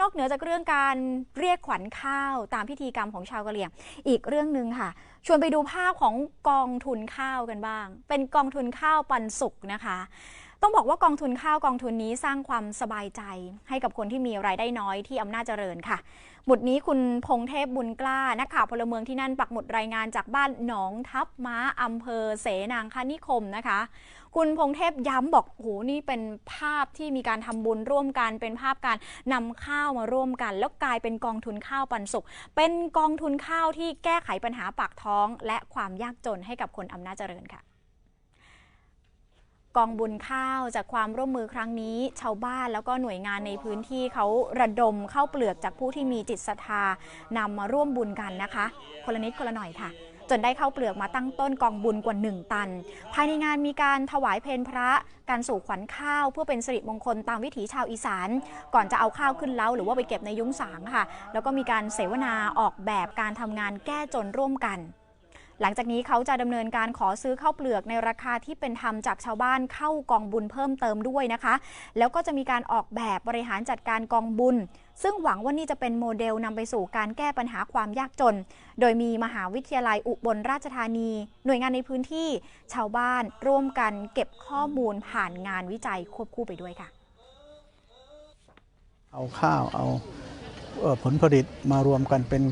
นอกเหนือจากเรื่องการเรียกขวัญข้าวตามพิธีกรรมของชาวกะเหรี่ยง อีกเรื่องหนึ่งค่ะ ชวนไปดูภาพของกองทุนข้าวกันบ้าง เป็นกองทุนข้าวปันสุกนะคะต้องบอกว่ากองทุนข้าวกองทุนนี้สร้างความสบายใจ ให้กับคนที่มีรายได้น้อยที่อำนาจเจริญค่ะ บุตรนี้คุณพงเทพบุญกล้า นักข่าวพลเมืองที่นั่นปักหมุดรายงานจากบ้านหนองทับม้าอำเภอเสนางคณิคมนะคะ คุณพงเทพย้ำบอกโหนี่เป็นภาพที่มีการทำบุญร่วมกัน เป็นภาพการนำข้าวมาร่วมกัน แล้วกลายเป็นกองทุนข้าวปันสุขเป็นกองทุนข้าวที่แก้ไขปัญหาปากท้อง และความยากจนให้กับคนอำนาจเจริญค่ะ กองบุญข้าวจากความร่วมมือครั้งนี้ ชาวบ้านแล้วก็หน่วยงานในพื้นที่เขาระดมเข้าเปลือกจากผู้ที่มีจิตศรัทธานำมาร่วมบุญกันนะคะ คนละนิดคนละหน่อยค่ะ จนได้เข้าเปลือกมาตั้งต้นกองบุญกว่า 1 ตัน ภายในงานมีการถวายเพลพระ การสู่ขวัญข้าว เพื่อเป็นสิริมงคลตามวิถีชาวอีสาน ก่อนจะเอาข้าวขึ้นเล้าหรือว่าไปเก็บในยุ้งสางค่ะ แล้วก็มีการเสวนาออกแบบการทำงานแก้จนร่วมกัน หลังจากนี้เขาจะดำเนินการขอซื้อข้าวเปลือกในราคาที่เป็นธรรมจากชาวบ้านเข้ากองบุญเพิ่มเติมด้วยนะคะ แล้วก็จะมีการออกแบบบริหารจัดการกองบุญ ซึ่งหวังว่านี่จะเป็นโมเดลนำไปสู่การแก้ปัญหาความยากจน โดยมีมหาวิทยาลัยอุบลราชธานี หน่วยงานในพื้นที่ชาวบ้านร่วมกันเก็บข้อมูลผ่านงานวิจัยควบคู่ไปด้วยค่ะ เอาข้าวเอาผลผลิตมารวมกันเป็น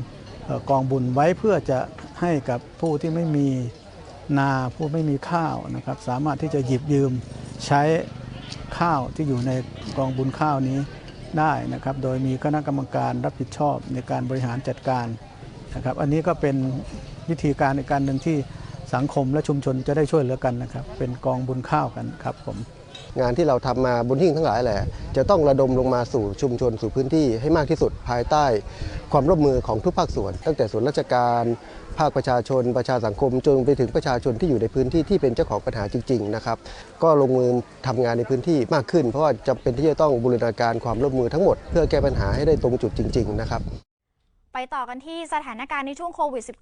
กองบุญไว้เพื่อจะ ให้กับผู้ที่ไม่มีนาผู้ไม่มีข้าวนะครับ สามารถที่จะหยิบยืมใช้ข้าวที่อยู่ในกองบุญข้าวนี้ได้นะครับ โดยมีคณะกรรมการรับผิดชอบในการบริหารจัดการนะครับ อันนี้ก็เป็นวิธีการในการหนึ่งที่สังคมและชุมชนจะได้ช่วยเหลือกันนะครับ เป็นกองบุญข้าวกันครับผม งานที่เราทำมาบนหิ้งทั้งหลายแหละ จะต้องระดมลงมาสู่ชุมชนสู่พื้นที่ให้มากที่สุดภายใต้ ความร่วมมือของทุกภาคส่วน ตั้งแต่ส่วนราชการ ภาคประชาชน ประชาสังคมจนไปถึงประชาชนที่อยู่ในพื้นที่ที่เป็นเจ้าของปัญหาจริงๆนะครับก็ลงมือทำงานในพื้นที่มากขึ้น เพราะว่าจำเป็นที่จะต้องบูรณาการความร่วมมือทั้งหมด เพื่อแก้ปัญหาให้ได้ตรงจุดจริง ๆ นะครับ ไปต่อกันที่สถานการณ์ในช่วงโควิด -19